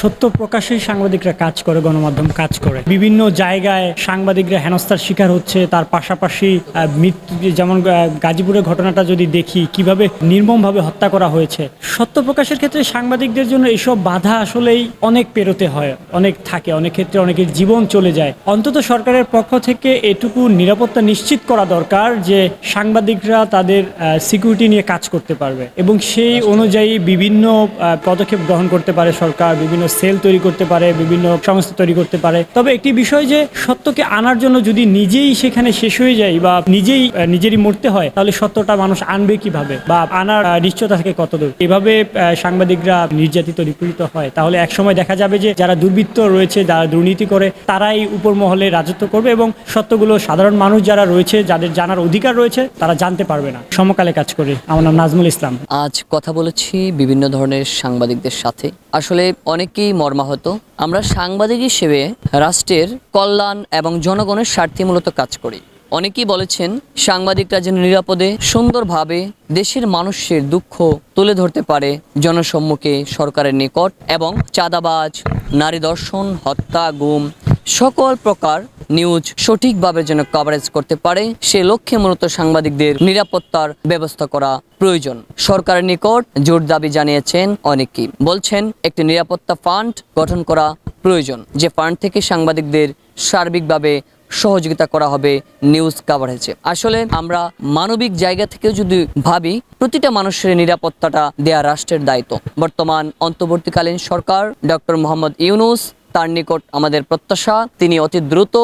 সত্য প্রকাশেই সাংবাদিকরা কাজ করে গণমাধ্যম কাজ করে। বিভিন্ন জায়গায় সাংবাদিকরা হেনস্থার শিকার হচ্ছে তার পাশাপাশি মৃত্যু যেমন গাজীপুরের ঘটনাটা যদি দেখি কীভাবে নির্মমভাবে হত্যা করা হয়েছে। সত্য প্রকাশের ক্ষেত্রে সাংবাদিকদের জন্য এইসব বাধা আসলেই অনেক পেরোতে হয় অনেক থাকে অনেক ক্ষেত্রে অনেকের জীবন চলে যায়। অন্তত সরকারের পক্ষ থেকে এটুকু নিরাপত্তা নিশ্চিত করা দরকার যে সাংবাদিকরা তাদের সিকিউরিটি নিয়ে কাজ করতে পারবে। এবং সেই অনুযায়ী বিভিন্ন পদক্ষেপ গ্রহণ করতে পারে সরকার বিভিন্ন সেল তৈরি করতে পারে, বিভিন্ন সংস্থা তৈরি করতে পারে। তবে একটি বিষয় যে, সত্যকে আনার জন্য যদি নিজেই সেখানে শেষ হয়ে যায় বা নিজেই নিজেরই মরতে হয়, তাহলে সত্যটা মানুষ আনবে কীভাবে? বা আনার নিশ্চয়তা থাকে কতদূর? এভাবে সাংবাদিকরা নির্যাতিত, নিপীড়িত হয়। তাহলে একসময় দেখা যাবে যে, যারা দুর্বৃত্ত রয়েছে, যারা দুর্নীতি করে, তারাই উপর মহলে রাজত্ব করবে এবং সত্যগুলো সাধারণ মানুষ যারা রয়েছে, যাদের জানার অধিকার রয়েছে, তারা জানতে পারবে না। সমকালে কাজ করে। আমার নাম নাজমুল ইসলাম। আজ কথা বলেছি বিভিন্ন ধরনের সাংবাদিকদের সাথে। আসলে অনেকেই মর্মাহত? আমরা সাংবাদিক হিসেবে রাষ্ট্রের কল্যাণ এবং জনগণের স্বার্থে মূলত কাজ করি। অনেকেই বলেছেন, সাংবাদিকরা যেন নিরাপদে, সুন্দরভাবে দেশের মানুষের দুঃখ তুলে ধরতে পারে, জনসম্মুখে সরকারের নিকট এবং চাঁদাবাজ, নারী দর্শন, হত্যা, গুম সকল প্রকার নিউজ সঠিকভাবে যেন কভারেজ করতে পারে, সে লক্ষ্যে মূলত সাংবাদিকদের নিরাপত্তার ব্যবস্থা করা প্রয়োজন। সরকারের নিকট জোর দাবি জানিয়েছেন অনেকেই বলছেন, একটি নিরাপত্তা ফান্ড গঠন করা প্রয়োজন, যে ফান্ড থেকে সাংবাদিকদের সার্বিকভাবে সহযোগিতা করা হবে নিউজ কাভারেজে আসলে আমরা মানবিক জায়গা থেকে যদি ভাবি, প্রতিটা মানুষের নিরাপত্তাটা দেয়া রাষ্ট্রের দায়িত্ব। বর্তমান অন্তর্বর্তীকালীন সরকার ডক্টর মোহাম্মদ ইউনুস তার নিকট আমাদের প্রত্যাশা, তিনি অতি দ্রুত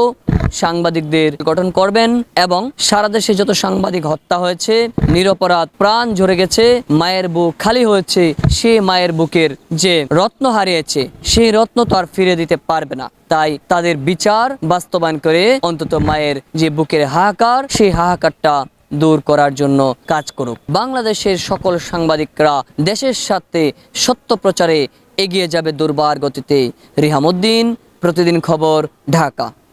সাংবাদিকদের গঠন করবেন এবং সারা দেশে যত সাংবাদিক হত্যা হয়েছে, নিরপরাধ প্রাণ ঝরে গেছে, মায়ের বুক খালি হয়েছে, সে মায়ের বুকের যে রত্ন হারিয়েছে, সেই রত্ন তো আর ফিরে দিতে পারবে না। তাই তাদের বিচার বাস্তবায়ন করে অন্তত মায়ের যে বুকের হাহাকার, সেই হাহাকারটা দূর করার জন্য কাজ করুক। বাংলাদেশের সকল সাংবাদিকরা দেশের সাথে সত্য প্রচারে এগিয়ে যাবে দুর্বার গতিতে। রিহামুদ্দিন প্রতিদিন খবর ঢাকা।